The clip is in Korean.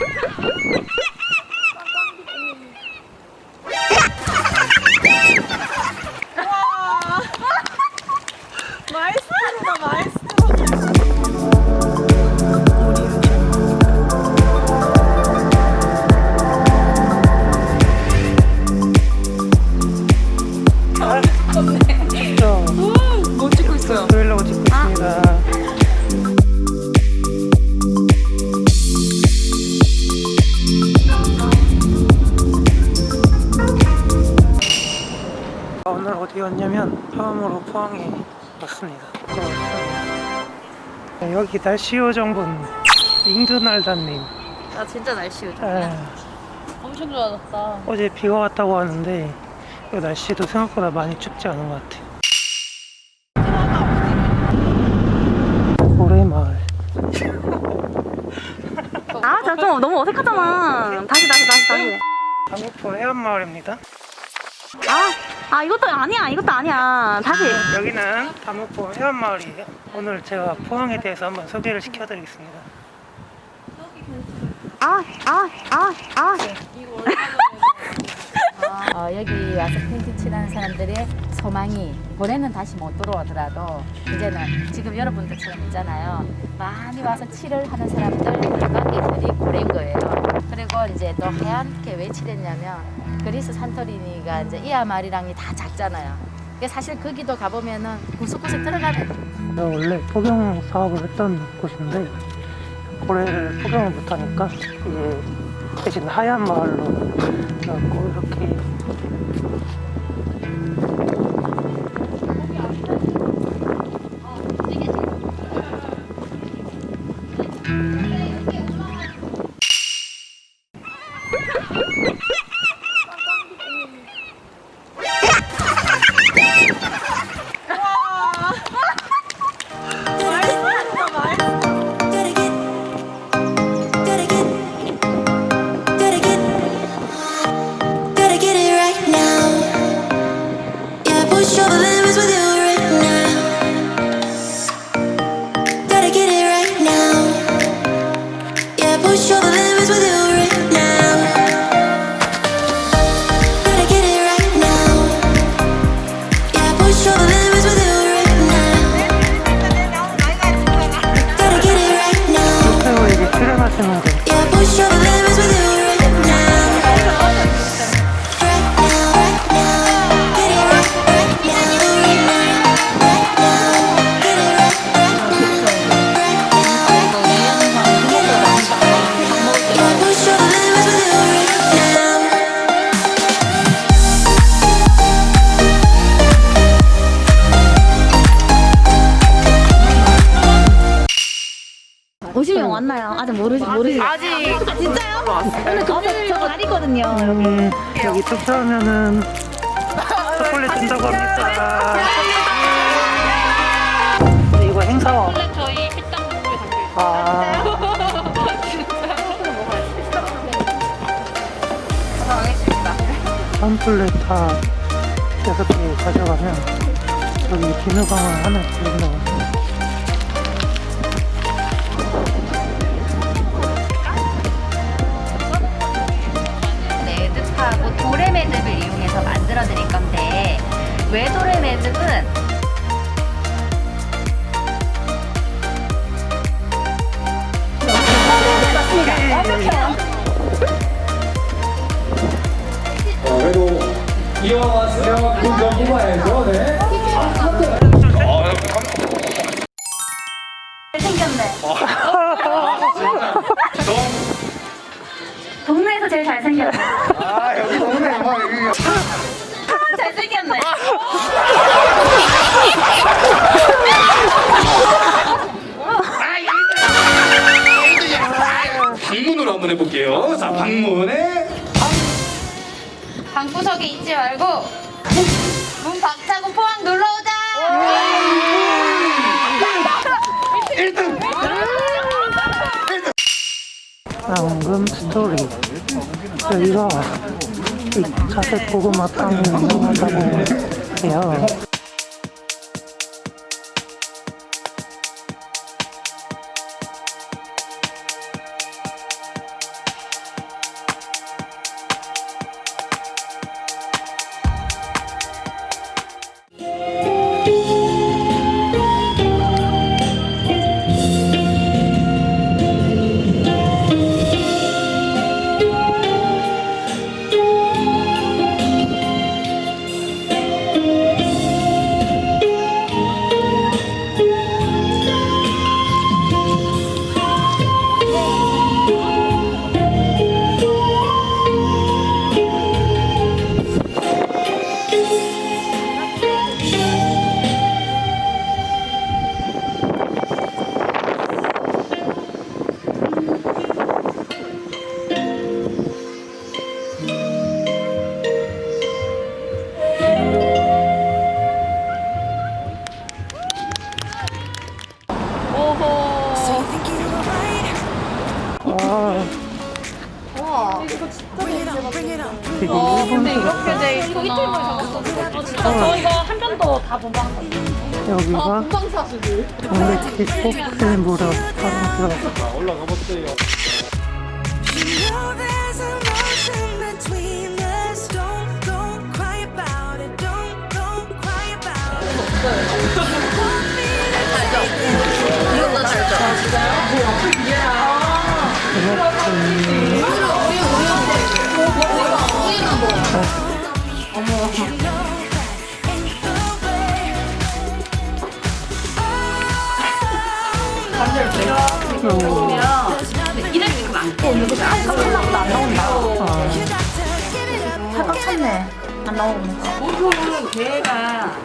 Ha ha ha! 왔습니다. 네, 여기 날씨 요정분 잉두날다님 나 진짜 날씨 요즘 아, 엄청 좋아졌다. 어제 비가 왔다고 하는데 이 날씨도 생각보다 많이 춥지 않은 것 같아요. 고래마을 아, 저좀 너무 어색하잖아. 다시, 다시, 다시, 다시. 강북포 해안마을입니다. 아, 아, 이것도 아니야. 이것도 아니야. 다시. 여기는 다목포 해안마을이에요. 오늘 제가 포항에 대해서 한번 소개를 시켜드리겠습니다. 아, 아, 아, 아. 어, 여기 와서 페인팅 칠하는 사람들의 소망이 올해는 다시 못 들어오더라도 이제는 지금 여러분들처럼 있잖아요. 많이 와서 칠을 하는 사람들 관광객들이 고래인 거예요. 그리고 이제 또 하얗게 왜 칠했냐면 그리스 산토리니가 이제 이아마리랑이 다 작잖아요. 사실 거기도 가보면은 구석구석 들어가면 제가 원래 포경 사업을 했던 곳인데 고래를 포경을 못하니까 이게 대신 하얀 마을로 이렇게 왔나요? 아직 모르시, 모르시. 아직. 진짜요? 오늘 금요일 저 날이거든요. 음, 여기 투표하면은 초콜릿 준다고 합니다. 근데 이거 행사와 저희 식당 정보에 담겨 있어요. 아, 팜플렛 다 여섯 개 가져가면 여기 비누방울 하나 드린다고 왜 도래 매듭은 어, 그래도 이왕 왔으면 군정 뽑아야죠, 네. 잘생겼네. 동네에서 제일 잘생겼네. 아, 여기 동네 뭐, 여기. 잘생겼네. 방문으로 한번 해볼게요. 자, 방문에. 방구석에 있지 말고 문 박차고 포항 놀러 오자. 1등! 앙금 스토리 여기가 이 자색 고구마 빵이 유명하다고 해요. 어, 근데 일본식 이렇게 돼 있구나. 어, 진짜 저 이거 한 편도 다본것 같아요. 여기가 본방사수들. 동백빛 꽃을 무렵 하면서 올라가 보세요. Cry about it. Don't, don't cry about it. 안 나오네. 보통은 걔가